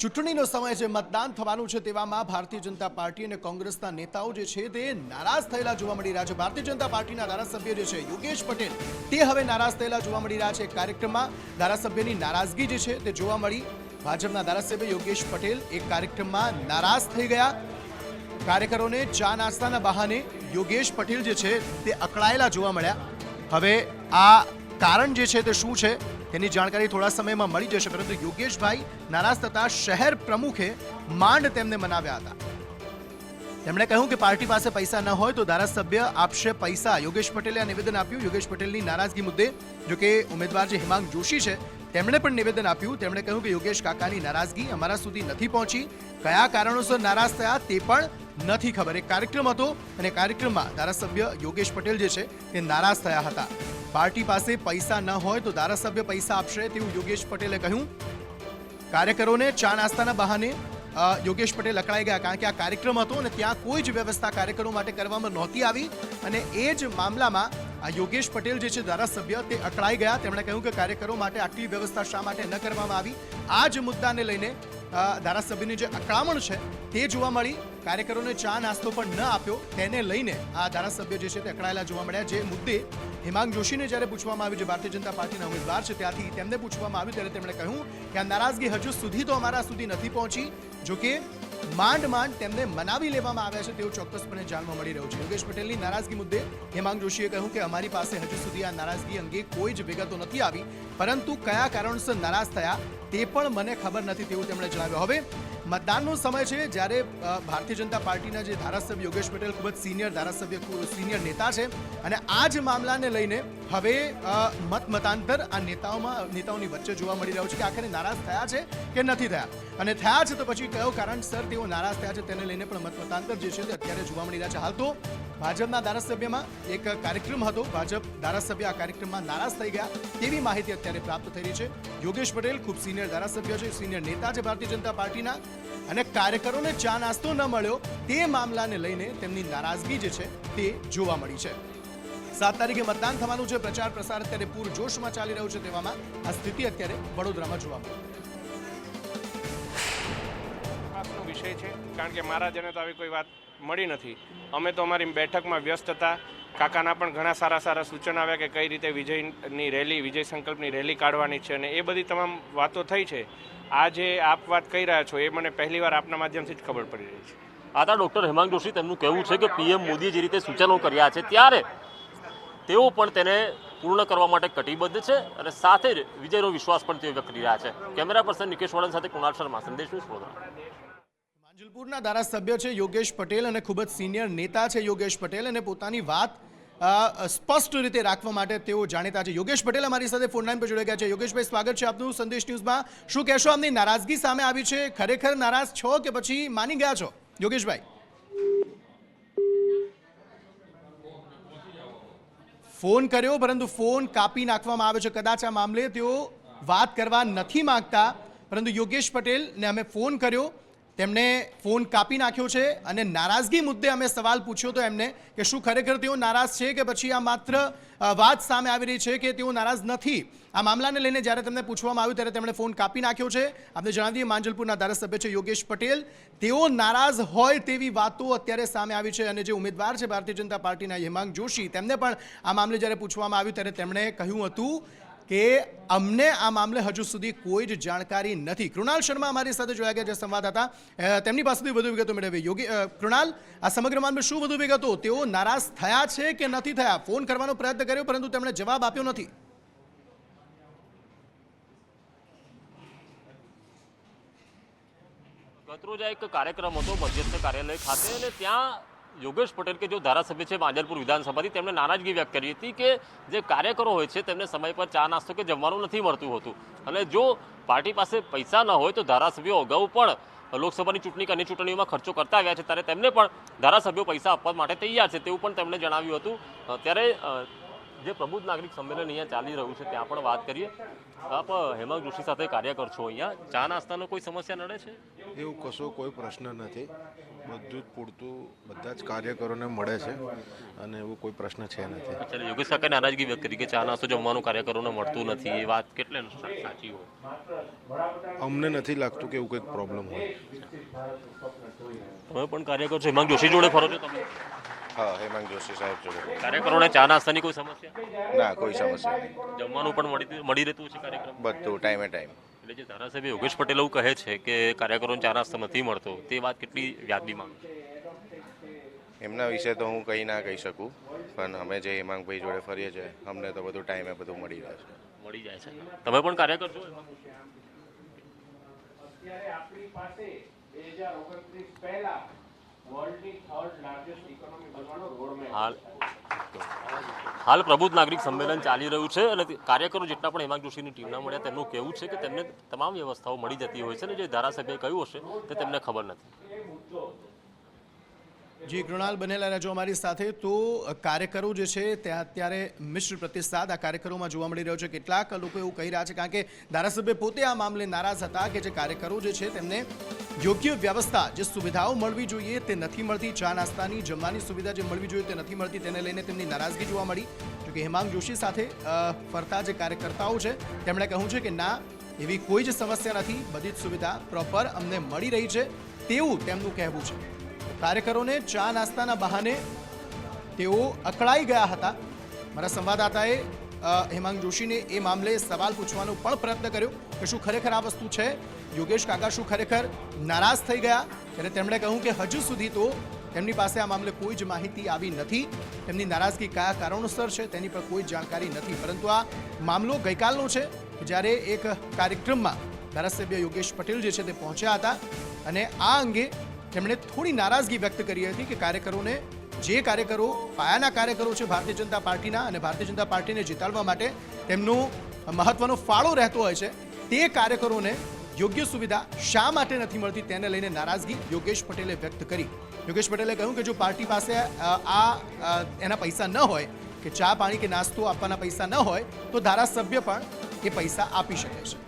ચૂંટણીનો સમય છે, મતદાન થવાનું છે તેવામાં ભારતીય જનતા પાર્ટી અને કોંગ્રેસના નેતાઓ જે છે તે નારાજ થયેલા જોવા મળી રહ્યા છે. ભારતીય જનતા પાર્ટીના ધારાસભ્ય જે છે, યોગેશ પટેલ, તે હવે નારાજ થયેલા જોવા મળી રહ્યા છે. કાર્યક્રમમાં ધારાસભ્યની નારાજગી જે છે તે જોવા મળી. ભાજપના ધારાસભ્ય યોગેશ પટેલ એક કાર્યક્રમમાં નારાજ થઈ ગયા. કાર્યકરોને ચા નાસ્તાના બહાને યોગેશ પટેલ જે છે તે અકળાયેલા જોવા મળ્યા. હવે આ કારણ જે છે તે શું છે? તેની જાણકારી થોડા સમયમાં મળી જશે, પરંતુ યોગેશભાઈ નારાજ થતા શહેર પ્રમુખે માંડ તેમને મનાવ્યા હતા. તેમણે કહ્યું કે પાર્ટી પાસે પૈસા ન હોય તો ધારાસભ્ય આપશે પૈસા. યોગેશ પટેલે આ નિવેદન આપ્યું. યોગેશ પટેલની નારાજગી મુદ્દે જો કે ઉમેદવાર જે હિમાંગ જોશી છે, તેમણે પણ નિવેદન આપ્યું. તેમણે કહ્યું કે યોગેશ કાકાની નારાજગી અમારા સુધી નથી પહોંચી. કયા કારણોસર નારાજ થયા તે પણ નથી ખબર. એક કાર્યક્રમ હતો અને કાર્યક્રમમાં ધારાસભ્ય યોગેશ પટેલ જે છે, તે નારાજ થયા હતા. પાર્ટી પાસે પૈસા ન હોય તો ધારાસભ્ય પૈસા આપશે તેવું યોગેશ પટેલે કહ્યું. કાર્યકરોને ચા નાસ્તાના બહાને યોગેશ પટેલ અકળાઈ ગયા કારણ કે આ કાર્યક્રમ હતો અને ત્યાં કોઈ જ વ્યવસ્થા કાર્યકરો માટે કરવામાં નહોતી આવી અને એ જ મામલામાં આ યોગેશ પટેલ જે છે ધારાસભ્ય તે અકળાઈ ગયા. તેમણે કહ્યું કે કાર્યકરો માટે આટલી વ્યવસ્થા શા માટે ન કરવામાં આવી? આ જ મુદ્દાને લઈને ધારાસભ્યની જે અકળામણ છે તે જોવા મળી. કાર્યકરોને ચા નાસ્તો પણ ન આપ્યો. તેને લઈને આ ધારાસભ્ય જે છે તે અકળાયેલા જોવા મળ્યા. જે મુદ્દે હિમાંગ જોશીને જ્યારે પૂછવામાં આવ્યું જે ભારતીય જનતા પાર્ટીના ઉમેદવાર છે, ત્યાંથી તેમને પૂછવામાં આવ્યું, ત્યારે તેમણે કહ્યું કે આ નારાજગી હજુ સુધી તો અમારા સુધી નથી પહોંચી, જો કે માંડ માંડ તેમને મનાવી લેવામાં આવ્યા છે તેવું ચોક્કસપણે જાણવા મળી રહ્યું છે. યોગેશ પટેલની નારાજગી મુદ્દે હેમાંગ જોશીએ કહ્યું કે અમારી પાસે હજુ સુધી આ નારાજગી અંગે કોઈ જ વિગતો નથી આવી, પરંતુ કયા કારણસર નારાજ થયા તે પણ મને ખબર નથી તેવું તેમણે જણાવ્યું. હવે મતદાનનો સમય છે જ્યારે ભારતીય જનતા પાર્ટીના જે ધારાસભ્ય યોગેશ પટેલ ખૂબ જ સિનિયર ધારાસભ્ય સિનિયર નેતા છે અને આ જ મામલાને લઈને હવે મત મતાંતર આ નેતાઓમાં, નેતાઓની વચ્ચે જોવા મળી રહ્યો છે કે આખરે નારાજ થયા છે કે નથી થયા? અને થયા છે તો પછી કયો કારણસર તેઓ નારાજ થયા છે તેને લઈને પણ મત મતાંતર જે છે તે અત્યારે જોવા મળી રહ્યા છે. હાલ તો ભાજપના ધારાસભ્યમાં એક કાર્યક્રમ હતો. ભાજપ ધારાસભ્ય આ કાર્યક્રમમાં નારાજ થઈ ગયા તેવી માહિતી અત્યારે પ્રાપ્ત થઈ રહી છે. યોગેશ પટેલ ખૂબ સિનિયર ધારાસભ્ય છે સિનિયર નેતા છે ભારતીય જનતા પાર્ટીના અને કાર્યકરોને ચા નાસ્તો ન મળ્યો તે મામલાને લઈને તેમની નારાજગી જે છે તે જોવા મળી છે. સાત તારીખે મતદાન થવાનું છે, પ્રચાર પ્રસાર અત્યારે પૂરજોશમાં ચાલી રહ્યું છે તેવામાં આ સ્થિતિ અત્યારે વડોદરામાં જોવા મળી. વિષય છે, કારણ કે મારા જને તો આવી કોઈ વાત મળી નથી. અમે તો અમારી બેઠકમાં વ્યસ્ત હતા. કાકાના પણ ઘણા સારા સારા સૂચન આવ્યા કે કઈ રીતે વિજયની રેલી, વિજય સંકલ્પની રેલી કાઢવાની છે અને એ બધી તમામ વાતો થઈ છે. આ જે આપ વાત કહી રહ્યા છો, એ મને પહેલી વાર આપના માધ્યમથી જ ખબર પડી રહી છે. આતા ડૉક્ટર હેમાંગ જોશી તેમનું કહેવું છે કે પીએમ મોદીએ જે રીતે સૂચનો કર્યા છે, ત્યારે તેઓ પણ તેને પૂર્ણ કરવા માટે કટિબદ્ધ છે અને સાથે જ વિજયનો વિશ્વાસ પણ તેઓ વ્યક્ત કરી રહ્યા છે. કેમેરા પર્સન નિકેશ વડન સાથે કુણાલ શર્મા, સંદેશ ન્યૂઝ વડોદરા ધારાસભ્ય છે યોગેશ પટેલ અને ખૂબ જ સિનિયર નેતા છે યોગેશ પટેલ અને પોતાની વાત સ્પષ્ટ રીતે રાખવા માટે તેઓ જાણીતા છે. યોગેશ પટેલ અમારી સાથે ફોન લાઈન પર જોડાઈ ગયા છે. યોગેશભાઈ, સ્વાગત છે આપનું સંદેશ ન્યૂઝમાં. શું કહેશો? આપની નારાજગી સામે આવી છે? ખરેખર નારાજ છો કે પછી માની ગયા છો? યોગેશભાઈ. ફોન કર્યો, પરંતુ ફોન કાપી નાખવામાં આવ્યો છે. કદાચ આ મામલે તેઓ વાત કરવા નથી માંગતા. પરંતુ યોગેશ પટેલને અમે ફોન કર્યો. તેમણે ફોન કાપી નાખ્યો છે અને નારાજગી મુદ્દે અમે સવાલ પૂછ્યો તો એમને કે શું ખરેખર તેઓ નારાજ છે કે પછી આ માત્ર વાત સામે આવી રહી છે કે તેઓ નારાજ નથી? આ મામલાને લઈને જ્યારે તેમને પૂછવામાં આવ્યું ત્યારે તેમણે ફોન કાપી નાખ્યો છે. આપણે જણાવી દઈએ, માંજલપુરના ધારાસભ્ય છે યોગેશ પટેલ. તેઓ નારાજ હોય તેવી વાતો અત્યારે સામે આવી છે અને જે ઉમેદવાર છે ભારતીય જનતા પાર્ટીના હેમાંગ જોશી, તેમને પણ આ મામલે જ્યારે પૂછવામાં આવ્યું ત્યારે તેમણે કહ્યું હતું કે અમને આ મામલે હજુ સુધી કોઈ જ જાણકારી નથી. કૃણાલ શર્મા અમારી સાથે જોયા ગયા, જે સંવાદ હતા. તેમની પાસેથી વધુ વિગતો મેળવી યોગી કૃણાલ, આ સમગ્ર મામલે શું વધુ વિગતો? તેઓ નારાજ થયા છે કે નથી થયા? ફોન કરવાનો પ્રયત્ન કર્યો, પરંતુ તેમણે જવાબ આપ્યો નથી. ગતરોજ એક કાર્યક્રમ હતો, મધ્યસ્થ કાર્યાલય ખાતે, અને ત્યાં યોગેશ પટેલ કે જો ધારાસભ્ય છે માંજલપુર વિધાનસભાથી, તેમણે નારાજગી વ્યક્ત કરી હતી કે જે કાર્યકરો હોય છે, તેમને સમય પર ચા નાસ્તો કે જમવાનું નથી મળતું હોતું. અને જો પાર્ટી પાસે પૈસા ન હોય તો ધારાસભ્યો અગાઉ પણ લોકસભાની ચૂંટણી કે અન્ય ચૂંટણીઓમાં ખર્ચો કરતા આવ્યા છે, ત્યારે તેમને પણ ધારાસભ્યો પૈસા આપવા માટે તૈયાર છે, તેવું પણ તેમણે જણાવ્યું હતું. ત્યારે જે પ્રબુદ્ધ નાગરિક સંમેલન અહીંયા ચાલી રહ્યું છે, ત્યાં પણ વાત કરીએ. આપ હેમાંગ જોશી સાથે કાર્યકર છો અહીંયા. ચા નાસ્તાનો કોઈ સમસ્યા નડે છે? એવું કશો કોઈ પ્રશ્ન નથી. બધું જ પૂરતું બધા જ કાર્યકરોને મળે છે અને એવું કોઈ પ્રશ્ન છે નથી. અચ્છા એટલે યોગેશ કાકાએ નારાજગી વ્યક્ત કરી કે ચા નાસ્તો જમવાનું કાર્યકરોને મળતું નથી એ વાત કેટલે સાચી હોય? અમને નથી લાગતું કે એવું કંઈક પ્રોબ્લેમ હોય. તમે પણ કાર્યકર છો હેમાંગ જોશી જોડે ફરો છો તમે? હા હેમાંગ જોશી સાહેબ જોડે. કાર્યકરોને ચા નાસ્તાની કોઈ સમસ્યા? ના કોઈ સમસ્યા નહીં. જમવાનું પણ મળી મળી રહેતું છે કાર્યક્રમ બધું ટાઈમે ટાઈમ. એટલે જે ધારાસભ્ય યોગેશ પટેલ એવું કહે છે કે કાર્યકરોને ચા નાસ્તો નથી મળતો તે વાત કેટલી વ્યાજબી માંગ એમના વિશે તો હું કંઈ ના કહી શકું પણ અમે જે હેમાંગભાઈ જોડે ફરીએ છીએ અમને તો બધું ટાઈમે બધું મળી જાય છે. મળી જાય છે. તમે પણ કાર્યકર છો અત્યારે આપણી પાસે બે હજાર ઓગણત્રીસ પહેલા હાલ. હાલ પ્રબુદ્ધ નાગરિક સંમેલન ચાલી રહ્યું છે અને કાર્યકરો જેટલા પણ હેમાંગ જોશીની ટીમના મળ્યા તેમનું કહેવું છે કે તેમને તમામ વ્યવસ્થાઓ મળી જતી હોય છે અને જે ધારાસભ્યએ કહ્યું હશે તે તેમને ખબર નથી. જી, કૃણાલ બનેલા રહેજો અમારી સાથે. તો કાર્યકરો જે છે ત્યાં અત્યારે મિશ્ર પ્રતિસાદ આ કાર્યકરોમાં જોવા મળી રહ્યો છે. કેટલાક લોકો એવું કહી રહ્યા છે, કારણ કે ધારાસભ્ય પોતે આ મામલે નારાજ હતા કે જે કાર્યકરો જે છે, તેમને યોગ્ય વ્યવસ્થા, જે સુવિધાઓ મળવી જોઈએ તે નથી મળતી. ચા નાસ્તાની જમવાની સુવિધા જે મળવી જોઈએ તે નથી મળતી. તેને લઈને તેમની નારાજગી જોવા મળી. જોકે હેમાંગ જોશી સાથે ફરતા જે કાર્યકર્તાઓ છે, તેમણે કહ્યું છે કે ના, એવી કોઈ જ સમસ્યા નથી. બધી જ સુવિધા પ્રોપર અમને મળી રહી છે તેવું તેમનું કહેવું છે. કાર્યકરોને ચા નાસ્તાના બહાને તેઓ અકળાઈ ગયા હતા. મારા સંવાદદાતાએ હેમાંગ જોશીને એ મામલે સવાલ પૂછવાનો પણ પ્રયત્ન કર્યો કે શું ખરેખર આ વસ્તુ છે? યોગેશ કાકા શું ખરેખર નારાજ થઈ ગયા? ત્યારે તેમણે કહ્યું કે હજુ સુધી તો તેમની પાસે આ મામલે કોઈ જ માહિતી આવી નથી. તેમની નારાજગી કયા કારણોસર છે તેની પર કોઈ જાણકારી નથી. પરંતુ આ મામલો ગઈકાલનો છે જ્યારે એક કાર્યક્રમમાં ધારાસભ્ય યોગેશ પટેલ જે છે તે પહોંચ્યા હતા. અને આ અંગે તેમણે થોડી નારાજગી વ્યક્ત કરી હતી કે કાર્યકરોને જે કાર્યકરો પાયાના કાર્યકરો છે ભારતીય જનતા પાર્ટીના અને ભારતીય જનતા પાર્ટીને જીતાડવા માટે તેમનો મહત્વનો ફાળો રહેતો હોય છે, તે કાર્યકરોને યોગ્ય સુવિધા શા માટે નથી મળતી તેને લઈને નારાજગી યોગેશ પટેલે વ્યક્ત કરી. યોગેશ પટેલે કહ્યું કે જો પાર્ટી પાસે આ એના પૈસા ન હોય, કે ચા પાણી કે નાસ્તો આપવાના પૈસા ન હોય, તો ધારાસભ્ય પણ એ પૈસા આપી શકે છે.